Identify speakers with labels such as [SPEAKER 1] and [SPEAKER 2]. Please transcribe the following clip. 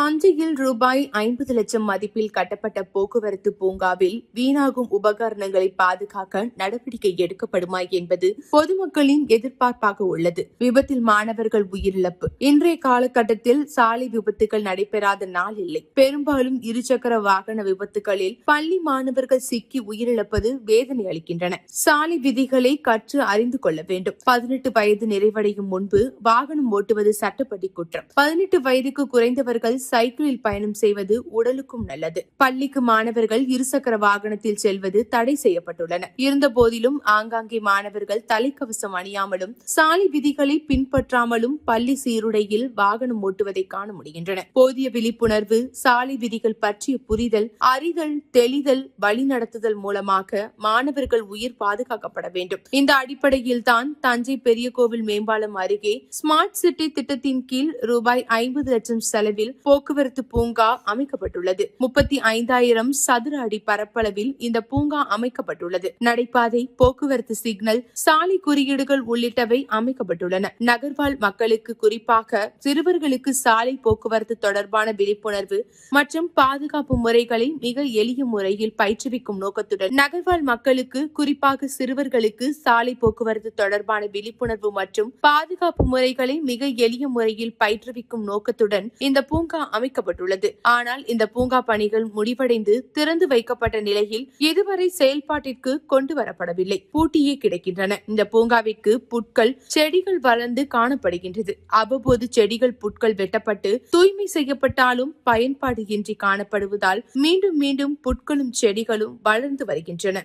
[SPEAKER 1] தஞ்சையில் ரூபாய் ஐம்பது லட்சம் மதிப்பில் கட்டப்பட்ட போக்குவரத்து பூங்காவில் வீணாகும் உபகரணங்களை பாதுகாக்க நடவடிக்கை எடுக்கப்படுமா என்பது பொதுமக்களின் எதிர்பார்ப்பாக உள்ளது. விபத்தில் மாணவர்கள் உயிரிழப்பு. இன்றைய காலகட்டத்தில் சாலை விபத்துகள் நடைபெறாத நாள் இல்லை. பெரும்பாலும் இருசக்கர வாகன விபத்துகளில் பள்ளி மாணவர்கள் சிக்கி உயிரிழப்பது வேதனை அளிக்கின்றன. சாலை விதிகளை கற்று அறிந்து கொள்ள வேண்டும். பதினெட்டு வயது நிறைவடையும் முன்பு வாகனம் ஓட்டுவது சட்டப்படி குற்றம். பதினெட்டு வயதுக்கு குறைந்தவர்கள் சைக்கிளில் பயணம் செய்வது உடலுக்கும் நல்லது. பள்ளிக்கு மாணவர்கள் இருசக்கர வாகனத்தில் செல்வது தடை செய்யப்பட்டுள்ளன. இருந்த போதிலும் ஆங்காங்கே மாணவர்கள் தலைக்கவசம் அணியாமலும் சாலை விதிகளை பின்பற்றாமலும் பள்ளி சீருடையில் வாகனம் ஓட்டுவதை காண முடிகின்றன. போதிய விழிப்புணர்வு சாலை விதிகள் பற்றிய புரிதல் அறிதல் தெளிதல் வழிநடத்துதல் மூலமாக மாணவர்கள் உயிர் பாதுகாக்கப்பட வேண்டும். இந்த அடிப்படையில் தான் தஞ்சை பெரிய கோவில் மேம்பாலம் அருகே ஸ்மார்ட் சிட்டி திட்டத்தின் கீழ் ரூபாய் ஐம்பது லட்சம் செலவில் போக்குவரத்து பூங்கா அமைக்கப்பட்டுள்ளது. முப்பத்தி ஐந்தாயிரம் சதுர அடி பரப்பளவில் இந்த பூங்கா அமைக்கப்பட்டுள்ளது. நடைபாதை போக்குவரத்து சிக்னல் சாலை குறியீடுகள் உள்ளிட்டவை அமைக்கப்பட்டுள்ளன. நகர்வாழ் மக்களுக்கு குறிப்பாக சிறுவர்களுக்கு சாலை போக்குவரத்து தொடர்பான விழிப்புணர்வு மற்றும் பாதுகாப்பு முறைகளை மிக எளிய முறையில் பயிற்றுவிக்கும் நோக்கத்துடன் நகர்வாழ் மக்களுக்கு குறிப்பாக சிறுவர்களுக்கு சாலை போக்குவரத்து தொடர்பான விழிப்புணர்வு மற்றும் பாதுகாப்பு முறைகளை மிக எளிய முறையில் பயிற்றுவிக்கும் நோக்கத்துடன் இந்த பூங்கா அமைக்கப்பட்டுள்ளது. ஆனால் இந்த பூங்கா பணிகள் முடிவடைந்து திறந்து வைக்கப்பட்ட நிலையில் இதுவரை செயல்பாட்டிற்கு கொண்டு வரப்படவில்லை. பூட்டியே கிடக்கின்றன. இந்த பூங்காவிற்கு புட்கள் செடிகள் வளர்ந்து காணப்படுகின்றது. அவ்வப்போது செடிகள் புட்கள் வெட்டப்பட்டு தூய்மை செய்யப்பட்டாலும் பயன்பாடு இன்றி காணப்படுவதால் மீண்டும் மீண்டும் புட்களும் செடிகளும் வளர்ந்து வருகின்றன.